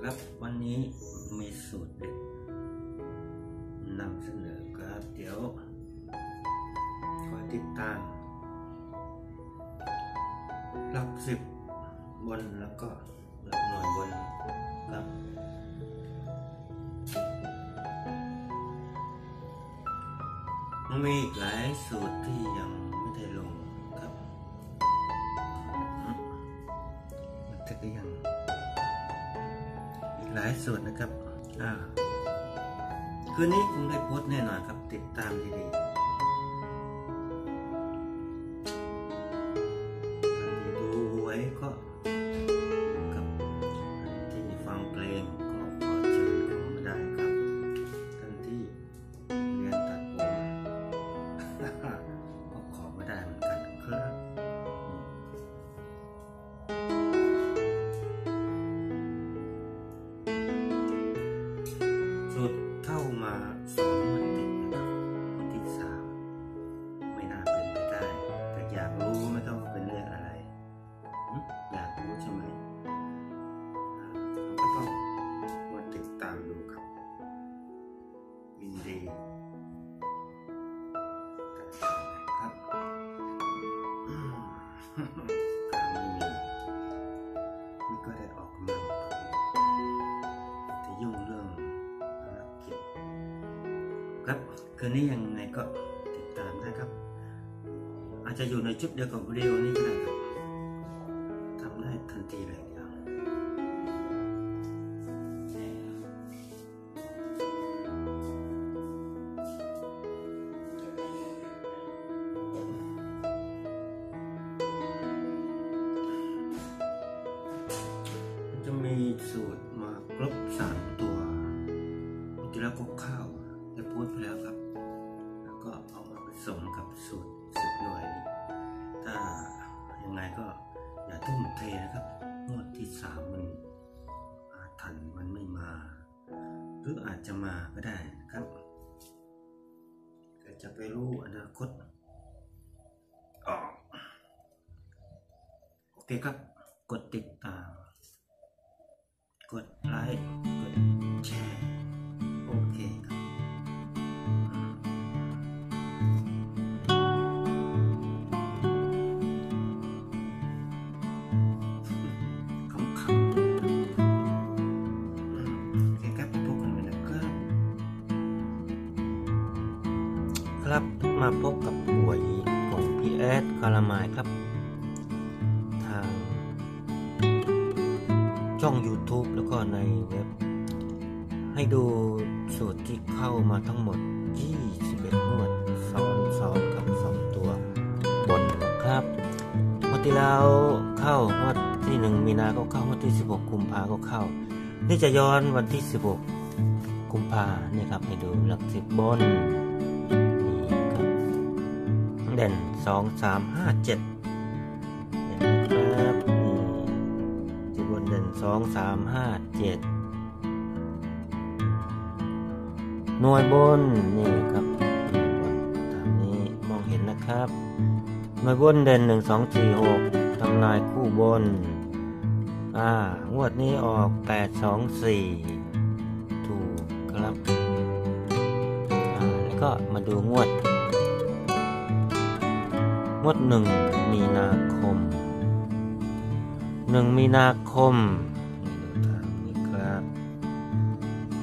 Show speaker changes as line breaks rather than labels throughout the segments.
ครับ วันนี้มีสูตรเด็ดนำเสนอครับเดี๋ยวคอยติดตาม หลักสิบบนแล้วก็หลักหน่วยบนครับมันมีอีกหลายสูตรที่ยังไม่ได้ลงครับอืมมันจะก็ยัง หลายส่วนนะครับ อ่า คืนนี้คงได้โพสต์แน่นอนครับ ติดตามดีๆ ก็ได้ออกกำลังกายจะยุ่งเรื่องภารกิจครับคืนนี้ยังไงก็ติดตามได้ครับ อาจจะอยู่ในชุดเดียวกับวิดีโอนี้ก็ได้ครับทำได้ทันทีเลย มีสูตรมาครบสามตัวอกี้แล้วก็ข้าวได้พูดไปแล้วครับ แล้วก็เอามาผสมกับสูตรสิบหน่วย ถ้ายังไงก็อย่าทุ่มเทนะครับงวดที่สามมันอาถรรพ์มันไม่มา หรืออาจจะมาก็ได้นะครับก็จะไปรู้อนาคตอ้อโอเคครับกดติดตาม กดไลค์กดแชร์โอเคครับอืมขำๆอืมโอเครับพบกันใหม่นะครับครับมาพบกับหวยของพีเอสคารามายครับ ทาง ช่อง YouTube แล้วก็ในเว็บ ให้ดูสูตรที่เข้ามาทั้งหมด 21งวดซ้อนซ้อนกับ 2 ตัวบนนะครับงวดที่แล้วเข้างวดที่ 1 มีนาก็เข้างวดที่ 16 กุมภาก็เข้า นี่จะย้อนวันที่ 16 กุมภาเนี่ยครับ ให้ดูหลักสิบบนนี่ครับเด่น 2 3 5 7 บนเด่น2 3 5 7หน่วยบนนี่ครับหน่วยบนตามนี้มองเห็นนะครับ หน่วยบนเด่นหนึ่งสองสี่หกทำนายคู่บน อ่างวดนี้ออกแปดสองสี่ถูกครับ อ่า แล้วก็มาดูงวด งวดหนึ่งมีนาคมหนึ่งมีนาคม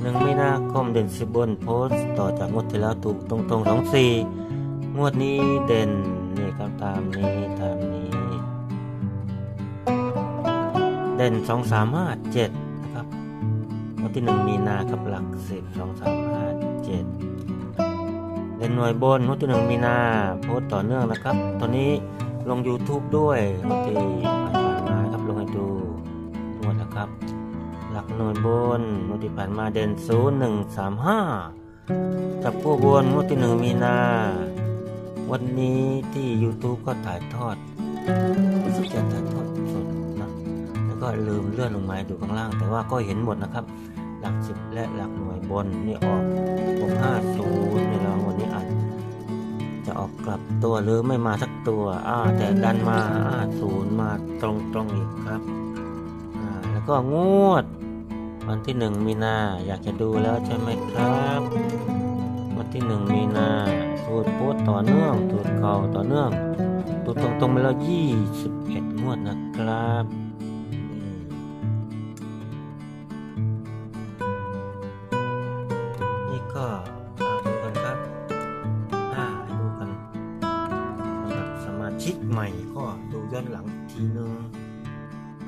หนึ่งไมีนาคมเด่นสิบบนโพสต์ต่อจากงวดที่แล้วถูกตรงตรงสองสี่งวดนี้เด่นนี่ครับตามนี้ตามนี้ เด่นสองสามห้าเจ็ดนะครับงวดที่หนึ่งมีนากับหลักสิบสองสามห้าเจ็ดเด่นหน่วยบนงวดที่หนึ่งมีนาโพสต์ต่อเนื่องนะครับ ตอนนี้ลง YouTube ด้วยงวดที่ผ่านมาครับลงให้ดูงวดนะครับ หลักหน่วยบนงวดที่ผ่านมาเด่นศูนย์หนึ่งสามห้าจับผู้บนงวดที่หนึ่งมีนา วันนี้ที่ YouTube ก็ถ่ายทอดรู้สึกจะถ่ายทอดสดนะแล้วก็ลืมเลื่อนลงมาดูข้างล่าง แต่ว่าก็เห็นหมดนะครับ หลักสิบและหลักหน่วยบนนี่ออกหกห้าศูนย์นี่ล้ววันนี้อาจจะออกกลับตัวหรือไม่มาสักตัวอ่าแต่ดันมาห้าศูนย์มาตรงตรงๆอีกครับ อ่า แล้วก็งวด วันที่หนึ่งมีนาอยากจะดูแล้วใช่ไหมครับ วันที่หนึ่งมีนาสูตรโพสต่อเนื่องสูตรเก่าต่อเนื่องตูดตรงๆไปแล้วยี่สิบเอ็ดงวดนะครับนี่ก็ดูกันครับอ่าดูกันสำหรับสมาชิกใหม่ก็ดูย้อนหลังทีนึง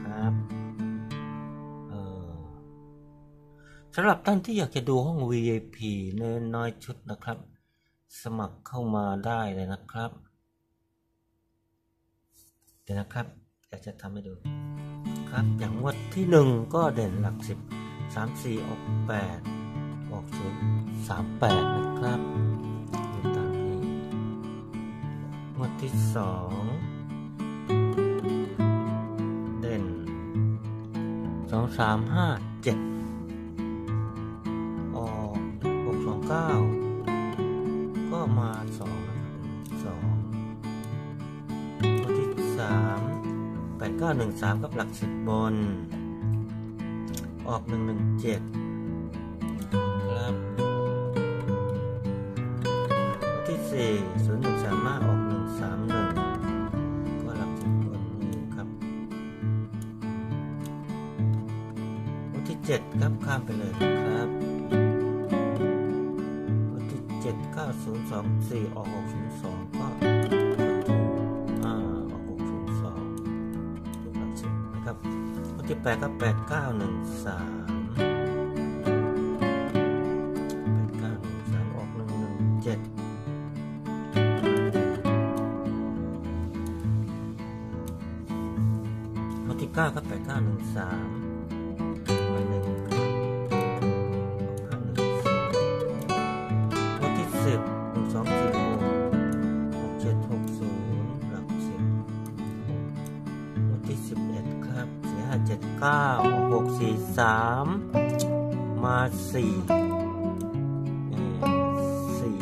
ครับ สำหรับท่านที่อยากจะดูห้อง VIP เนินน้อยชุดนะครับ สมัครเข้ามาได้เลยนะครับ เดี๋ยวนะครับอยากจะทำให้ดู ครับอย่างงวดที่หนึ่งก็เด่นหลักสิบสามสี่ออกแปดออกศูนย์สามแปดนะครับดูตามนี้งวดที่สองเด่นสองสามห้าเจ็ด เก้าก็มาสองสองตัวที่สามแปดเก้าหนึ่งสามกับหลักสิบบน ออกหนึ่งหนึ่งเจ็ดครับตัวที่สี่ศูนย์หนึ่งสามารถออกหนึ่งสามหนึ่งก็หลักสิบบนนี้ครับตัวที่เจ็ดครับข้ามไปเลยครับ ศูนย์สองสี่ออกหกศูนย์สองก็อ่าออกหกศูนย์สองถูกหลักสิบนะครับวันที่แปดก็แปดเก้าหนึ่งสามแปดเก้าหนึ่งสามออกหนึ่งหนึ่งเจ็ดวันที่เก้าก็แปดเก้าหนึ่งสาม สามมาสี่เอ่อสี่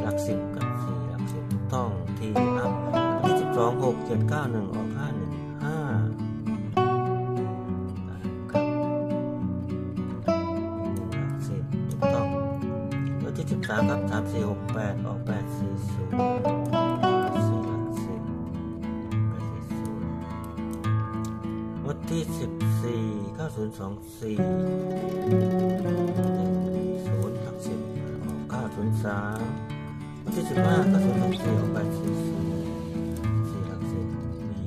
หลักสิบกับสี่หลักสิบต้องทีอัพวันที่สิบสองหกเจ็ดเก้าหนึ่งออก สองสี่ศูนย์หลักสิบออกเก้าศูนย์สามวันที่สิบห้าเก้าศูนย์สองสี่ออกแปดสี่ศูนย์สี่หลักสิบมี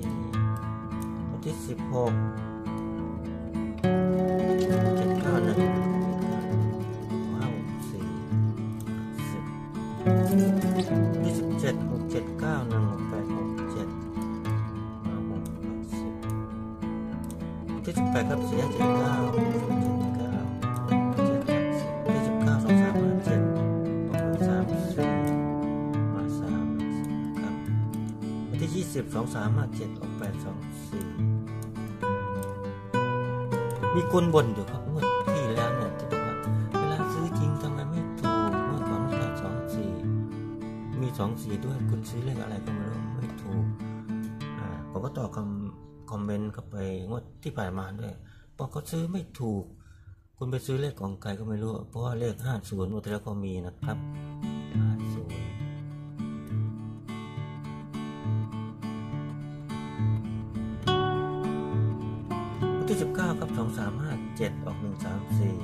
วันที่สิบหก ครับสี่ห้าเจ็ดเก้าศูนย์เจ็ดเก้าเจ็ดแปดสิบยี่สิบเก้าสองสามเจ็ดหกหนึ่งสามสี่มาสามครับวันที่ยี่สิบสองสามห้าเจ็ดหกแปดสองสี่มีคนบ่นอยู่ครับงวดที่แล้วเนี่ยที่บอกว่าเวลาซื้อจริงทำไมไม่ถูกงวดก่อนแปดสองสี่มีสองสี่ด้วยคุณซื้อเลขอะไรก็ไม่รู้ไม่ถูกอ่าผมก็ตอบคำ เมนต์เข้าไปงวดที่ผ่านมาด้วยบอกเขาซื้อไม่ถูก คุณไปซื้อเลขของใครก็ไม่รู้ เพราะว่าเลขห้าศูนย์งวดแล้วก็มีนะครับห้าศูนย์วันที่สิบเก้าครับสองสามห้าเจ็ดออกหนึ่งสามสี่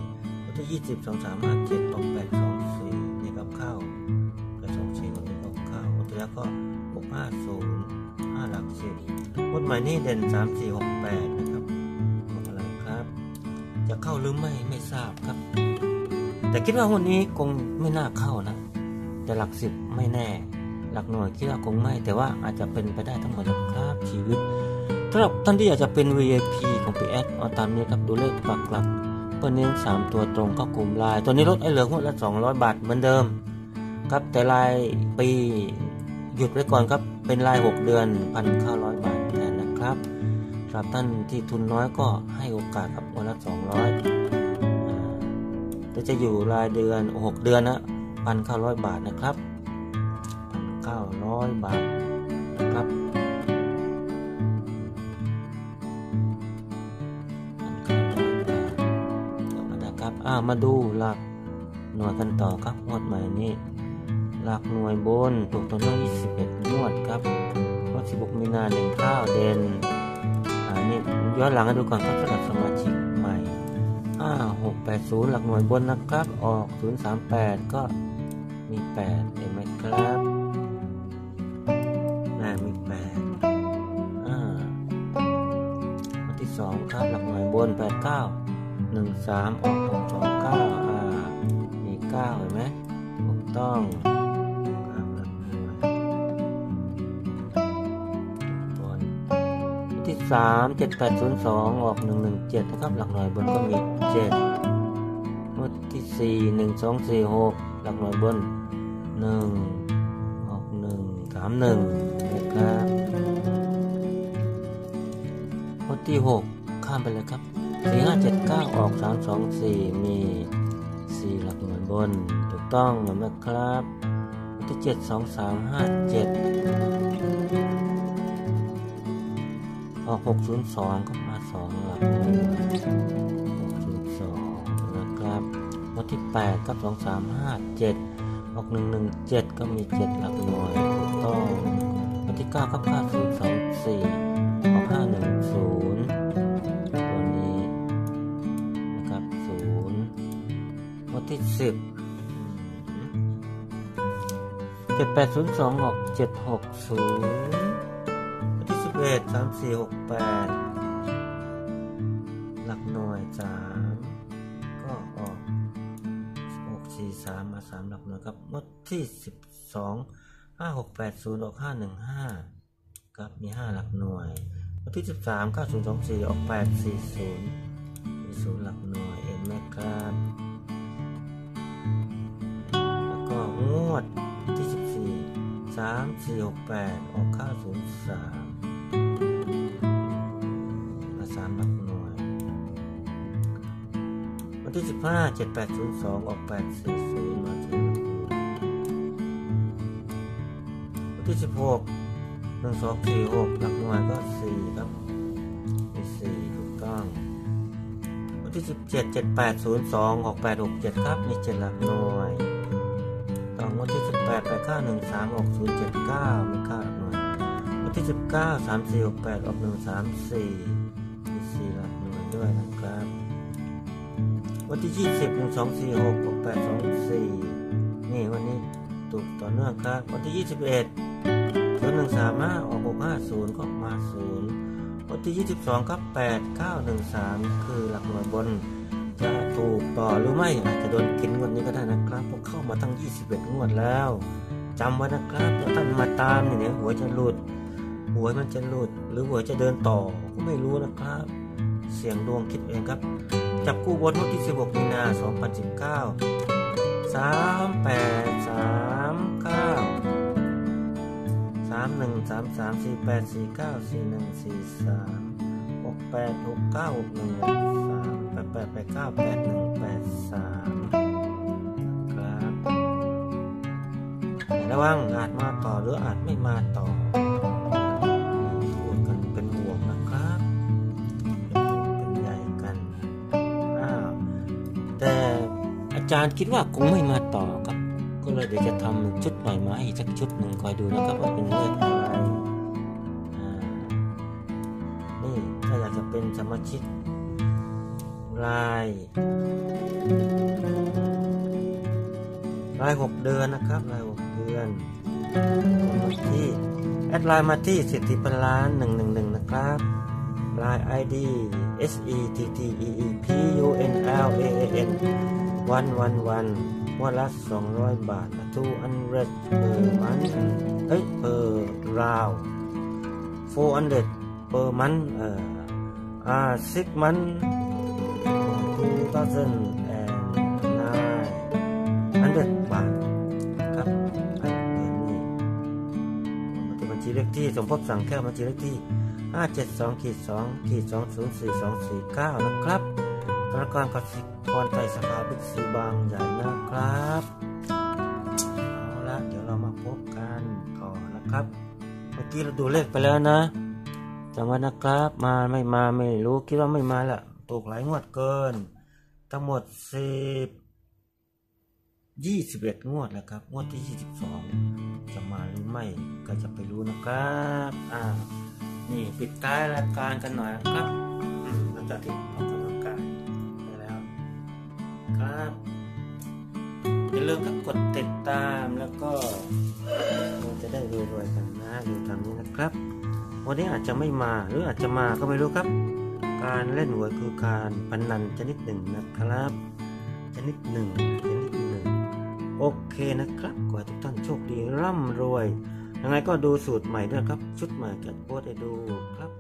วันที่ยี่สิบสองสามห้าเจ็ดออกแปดสองสี่นี่ครับเข้าแปดสองสี่วันนี้ก็เข้าวันที่แล้วก็หกห้าศูนย์ หลัก10วันใหม่นี่เด่น 3468 นะครับออกอะไรครับ จะเข้าหรือไม่ไม่ทราบครับ แต่คิดว่าวันนี้คงไม่น่าเข้านะ แต่หลักสิบไม่แน่ หลักหน่วยคิดว่าคงไม่ แต่ว่าอาจจะเป็นไปได้ทั้งหมดนะครับชีวิตสำหรับท่านที่อยากจะเป็น VIP ของ p ีแอดเอาตามนี้ครับดูเลขปักหลักเพื่อเน้น3ตัวตรงเข้ากลุ่มลน์ตัวนี้ลดไอ้เหลืองวดละ 200 บาทเหมือนเดิม ครับแต่รายปี หยุดไว้ก่อนครับ เป็นราย 6 เดือน 1,900 บาทแทนนะครับสำหรับท่านที่ทุนน้อยก็ให้โอกาสครับวันละ 200แต่จะอยู่รายเดือน 6 เดือนนะ1,900 บาทนะครับ 1,900 บาทนะครับ1,900บาทมาดูหลักหน่วยกันต่อครับงวดใหม่นี้ หลักหน่วยบนถูกตัวเนื่อง21งวดครับงวด16 มีนาเด่นข้าวเด่นอ่านี่ย้อนหลังให้ดูก่อนครับสำหรับสมาชิกใหม่5680 หลักหน่วยบนนะครับ ออก 038 ก็มี 8 เห็นไหมครับน่ามี 8 อ่าวันที่ 2 ครับ หลักหน่วยบน 89 13 ออก 629 อ่า มี 9 เห็นไหมถูกต้อง 3 7 8 0 2 ออก 1 1 7 นะครับ หลักหน่วยบนก็มี 7 งวดที่ 4 1 2 4 6 หลักหน่วยบน 1 ออก 1 3 1 นะครับงวดที่ 6 ข้ามไปเลยครับ 4 5 7 9 ออก 3 2 4 มี 4 หลักหน่วยบน ถูกต้องเหรือไหมครับงวดที่ 7 2 3 5 7 ออก602 ก็มา2หลักหน่วย602นะครับงวดที่ 8 กับ 2 3 5 7 ออก 117 ก็มี 7 หลักหน่วยถูกต้องงวดที่ 9 กับ 9 0 2 4 ออก 510ตัวนี้นะครับ0งวดที่ 10 7802 ออก 760 วันที่สิบเอ็ดสามสี่หกแปดหลักหน่วยสามก็ออกหกสี่สามมาสามหลักหน่วยครับงวดที่สิบสองห้าหกแปดศูนย์ออกห้าหนึ่งห้าครับมีห้าหลักหน่วยงวดที่สิบสามเก้าศูนย์สองสี่ออกแปดสี่ศูนย์มีศูนย์หลักหน่วยเห็นไหมครับแล้วก็งวดที่สิบสี่สามสี่หกแปดออกเก้าศูนย์สามามพันหน่วย วันที่สิบห้าเจ็ดแปดศูนย์สองออกแปดสี่ศูนย์มาถึงวันที่สิบหกหนึ่งสองสี่หกหลักหน่วยก็สี่ครับมีสี่ถูกต้อง วันที่สิบเจ็ดเจ็ดแปดศูนย์สองออกแปดหกเจ็ดครับมีเจ็ดหลักหน่วยต่อวันที่สิบแปดแปดเก้าหนึ่งสามออกศูนย์เจ็ดเก้ามีเก้าหลักหน่วยวันที่สิบเก้าสามสี่หกแปดออกหนึ่งสามสี่ ด้วยนะครับ วันที่ 20 1246ออก824 นี่วันนี้ถูกต่อเนื่องครับ วันที่ 21 0135 ออก 650 ก็มา 0 วันที่ 22 ครับ 8913 คือหลักหน่วยบน จะถูกต่อหรือไม่อาจจะโดนกินงวดนี้ก็ได้นะครับเพราะเข้ามาตั้ง 21 งวดแล้วจำไว้นะครับแล้วท่านมาตามเนี่ยหัวจะหลุดหัวมันจะหลุดหรือหัวจะเดินต่อก็ไม่รู้นะครับ เสียงดวงคิดเองครับ จับกู้บนวันที่ 16 มีนา 2019 38 39 31 33 48 49 41 43 68 69 61 3 88 89 81 83ครับระวังอาจมาต่อหรืออาจไม่มาต่อ จารย์คิดว่าคงไม่มาต่อครับ ก็เลยเดี๋ยวจะทำชุดใหม่มาให้สักชุดหนึ่งคอยดูนะครับว่าเป็นเลขอะไรนี่ถ้าอยากจะเป็นสมาชิกรายรายหกเดือนนะครับรายหกเดือนมาที่แอดไลน์มาที่สิทธิพันล้านหนึ่งหนึ่งหนึ่งนะครับไลน์ ID S E T T E E P U N L A A N วันวันวันวันละสองร้อยบาททูอันเรดเปอร์มันเอ้ยเปอร์ราวโฟอันเดเปอร์มันเอ่ออ่าซิกมันทูทาวเซนแอนนายอันเดบาทครับอันเดือนนี้มาที่บัญชีเลขที่สมภพสั่งแก้วบัญชีเลขที่ 572ขีด2ขีด204249 นะครับ ธนาคารกสิกรไทยสาขาบิ๊กซีบางใหญ่นะครับเอาละเดี๋ยวเรามาพบกันต่อนนะครับ เมื่อกี้เราดูเลขไปแล้วนะจำไว้นะครับ มาไม่มาไม่รู้คิดว่าไม่มาละถูกหลายงวดเกิน ทั้งหมดสิบยี่สิบเอ็ดงวดนะครับ งวดที่ยี่สิบสองจะมาหรือไม่ก็จะไปรู้นะครับอ่านี่ปิดท้ายรายการกันหน่อยครับอืมหลังจากที่ ลืมครับกดติดตามแล้วก็เราจะได้รวยๆกันนะดูตามนี้นะครับ วันนี้อาจจะไม่มาหรืออาจจะมาก็ไม่รู้ครับ การเล่นหวยคือการพนันชนิดหนึ่งนะครับ ชนิดหนึ่งชนิดหนึ่งโอเคนะครับขอให้ทุกท่านโชคดีร่ำรวยยังไงก็ดูสูตรใหม่ด้วยครับ ชุดใหม่จะโพสให้ดูครับ